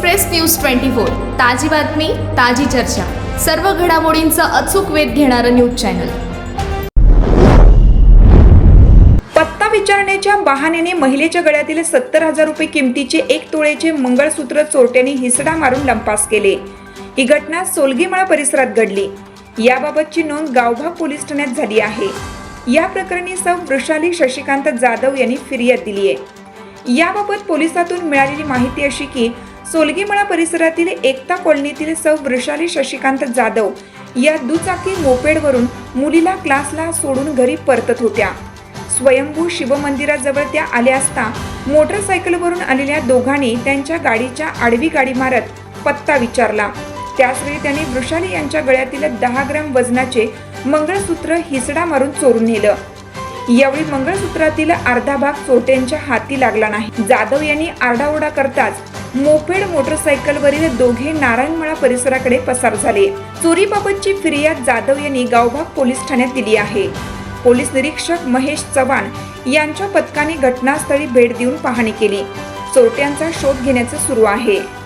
Express news twenty four ताजी बातमी ताजी चर्चा. सर्व घडामोडींचा अचूक वेध घेणारं न्यूज चॅनल. पत्ता विचारण्याच्या बहाण्याने महिलेच्या गळ्यातील सत्तर हजार रुपये किमतीचे एक तोळेचे मंगळसूत्र चोरट्याने हिसडा मारून लंपास केले. ही घटना सोलगीमळा परिसरात घडली. याबाबतची नोंद गावभाग पोलीस ठाण्यात झाली आहे. या प्रकरणी सौ वृषाली शशिकांत जाधव यांनी फिर्याद दिली आहे याबाबत पोलिसातून मिळालेली माहिती अशी की सोलगीमळा परिसरातील एकता कॉलनीतील सौ वृषाली शशिकांत जाधव या दुचाकी मोपेडवरून मुलीला क्लासला सोडून घरी परतत होत्या. स्वयंभू शिवमंदिराजवळ त्या आल्या असता मोटरसायकलवरून आलेल्या दोघांनी त्यांच्या गाडीच्या आडवी गाडी मारत पत्ता विचारला. त्याचवेळी त्यांनी वृषाली यांच्या गळ्यातील दहा ग्रॅम वजनाचे मंगळसूत्र हिसडा मारून चोरून नेलं. यावेळी मंगळसूत्रातील अर्धा भाग चोरट्यांच्या हाती लागला नाही. जाधव यांनी आरडाओरडा करताच मोपेड मोटरसायकलवरील दोघे नारायणमळा परिसराकडे पसार झाले. चोरीबाबतची फिर्याद जाधव यांनी गावभाग पोलीस ठाण्यात दिली आहे. पोलीस निरीक्षक महेश चव्हाण यांच्या पथकाने घटनास्थळी भेट देऊन पाहणी केली. चोरट्यांचा शोध घेण्याचं सुरू आहे.